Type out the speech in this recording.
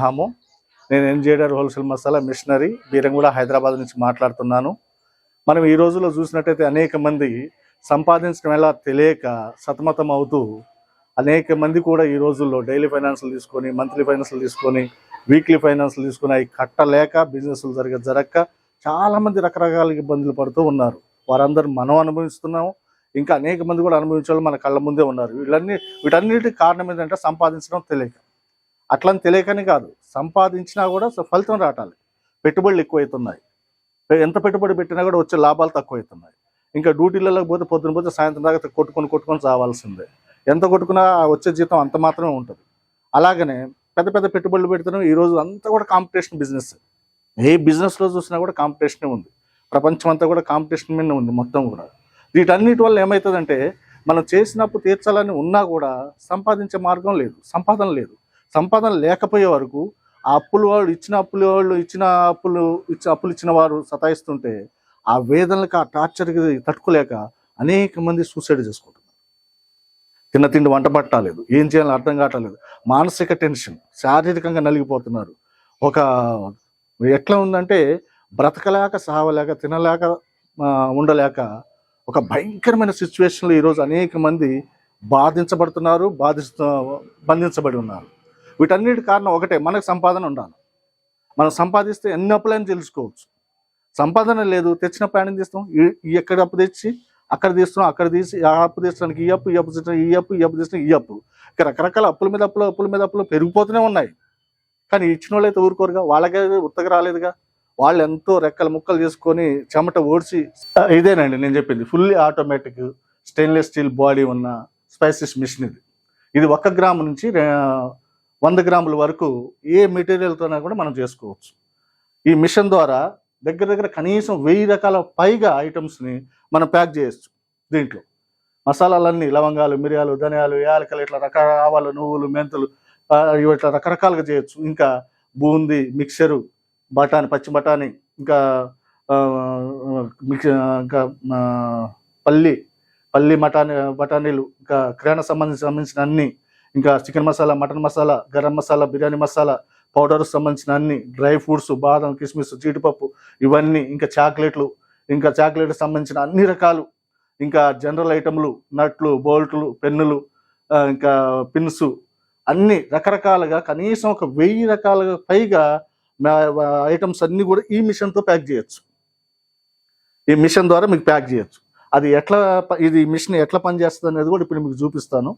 హాము నేను ఎన్జేడర్ wholesale masala machinery Beeramguda Hyderabad నుంచి మాట్లాడుతున్నాను. మనం ఈ రోజుల్లో చూసినట్టయితే అనేక మంది సంపాదించడం ఎలా తెలియక సతమతం అవుతూ అనేక మంది కూడా ఈ రోజుల్లో డైలీ ఫైనాన్స్లు తీసుకొని మంత్లీ ఫైనాన్స్లు తీసుకొని వీక్లీ ఫైనాన్స్లు తీసుకొని అవి కట్టలేక బిజినెస్లు జరగ జరగక చాలామంది రకరకాల ఇబ్బందులు పడుతూ ఉన్నారు. వారందరూ మనం అనుభవిస్తున్నాము. ఇంకా అనేక మంది కూడా అనుభవించే మన కళ్ళ ముందే ఉన్నారు. వీళ్ళన్ని వీటన్నిటికి కారణం ఏంటంటే సంపాదించడం తెలియక. అట్లని తెలియకని కాదు. సంపాదించినా కూడా స- ఫలితం రాటాలి పెట్టుబడులు ఎక్కువైతున్నాయి. ఎంత పెట్టుబడి పెట్టినా కూడా వచ్చే లాభాలు తక్కువైతున్నాయి. ఇంకా డ్యూటీలలో పోతే పొద్దున పోతే సాయంత్రం దాకా కొట్టుకొని కొట్టుకొని రావాల్సిందే. ఎంత కొట్టుకున్నా ఆ వచ్చే జీతం అంత మాత్రమే ఉంటుంది. అలాగనే పెద్ద పెద్ద పెట్టుబడులు పెడుతున్నాం ఈ రోజు అంతా కూడా కాంపిటీషన్ బిజినెస్. ఏ బిజినెస్లో చూసినా కూడా కాంపిటీషనే ఉంది. ప్రపంచం అంతా కూడా కాంపిటీషన్ మీద ఉంది మొత్తం కూడా. వీటన్నిటి వల్ల ఏమవుతుందంటే మనం చేసినప్పుడు తీర్చాలని ఉన్నా కూడా సంపాదించే మార్గం లేదు. సంపాదన లేదు. సంపాదన లేకపోయే వరకు ఆ అప్పులు వాళ్ళు ఇచ్చిన అప్పులు వాళ్ళు ఇచ్చిన అప్పులు ఇచ్చిన అప్పులు ఇచ్చిన వారు సతాయిస్తుంటే ఆ వేదనలకు ఆ టార్చర్కి తట్టుకోలేక అనేక మంది సూసైడ్ చేసుకుంటున్నారు. తిన్న తిండి వంట పట్టలేదు ఏం చేయాలో అర్థం కావట్లేదు మానసిక టెన్షన్ శారీరకంగా నలిగిపోతున్నారు. ఒక ఎట్లా ఉందంటే బ్రతకలేక సావలేక తినలేక ఉండలేక ఒక భయంకరమైన సిచ్యువేషన్లో ఈరోజు అనేక మంది బాధించబడుతున్నారు బాధిస్తూ బంధించబడి ఉన్నారు. వీటన్నిటి కారణం ఒకటే మనకు సంపాదన ఉండాలి. మనం సంపాదిస్తే ఎన్ని అప్పులని తెలుసుకోవచ్చు. సంపాదన లేదు తెచ్చిన ప్రయాణం తీస్తాం ఈ- ఎక్కడ అప్పు తెచ్చి అక్కడ తీస్తున్నాం అక్కడ తీసి ఆ అప్పు తీసడానికి ఈ అప్పు ఈ అప్పు తీసిన ఈ అప్పు ఈ అప్పు తీసిన ఈ అప్పు. ఇక రకరకాల అప్పుల మీద అప్పులు అప్పుల మీద అప్పులు పెరిగిపోతూనే ఉన్నాయి. కానీ ఇచ్చిన వాళ్ళు అయితే ఊరుకోరుగా వాళ్ళకే ఉత్తగా రాలేదుగా. వాళ్ళు ఎంతో రెక్కలు ముక్కలు చేసుకొని చెమట ఓడిచి ఇదేనండి నేను చెప్పింది. Fully automatic stainless steel body ఉన్న స్పైసెస్ మిషన్ ఇది. ఇది ఒక గ్రాము నుంచి వంద గ్రాముల వరకు ఏ మెటీరియల్తోనే కూడా మనం చేసుకోవచ్చు. ఈ మిషన్ ద్వారా దగ్గర దగ్గర కనీసం వెయ్యి రకాల పైగా ఐటమ్స్ని మనం ప్యాక్ చేయొచ్చు దీంట్లో. మసాలాలన్నీ లవంగాలు మిరియాలు ధనియాలు యాలకలు ఇట్లా రకాల ఆవాలు నువ్వులు మెంతులు ఇట్లా రకరకాలుగా చేయొచ్చు. ఇంకా బూందీ మిక్సరు బఠానీ పచ్చి బఠానీ ఇంకా మిక్స్ ఇంకా పల్లి పల్లి మటానీ బఠానీలు ఇంకా కిరాణా సంబంధించి సంబంధించిన అన్నీ ఇంకా chicken masala mutton masala garam masala biryani masala powder సంబంధించిన అన్ని డ్రై ఫ్రూట్స్ బాదం కిస్మిస్ జీడిపప్పు ఇవన్నీ ఇంకా చాక్లెట్లు ఇంకా చాక్లెట్కి సంబంధించిన అన్ని రకాలు ఇంకా జనరల్ ఐటమ్లు నట్లు బోల్ట్లు పెన్నులు ఇంకా పిన్స్ అన్ని రకరకాలుగా కనీసం ఒక వెయ్యి రకాలుగా పైగా ఐటమ్స్ అన్నీ కూడా ఈ మిషన్తో ప్యాక్ చేయొచ్చు. ఈ మిషన్ ద్వారా మీకు ప్యాక్ చేయొచ్చు. అది ఎట్లా ప- ఇది మిషన్ ఎట్లా పనిచేస్తుంది అనేది కూడా ఇప్పుడు మీకు చూపిస్తాను.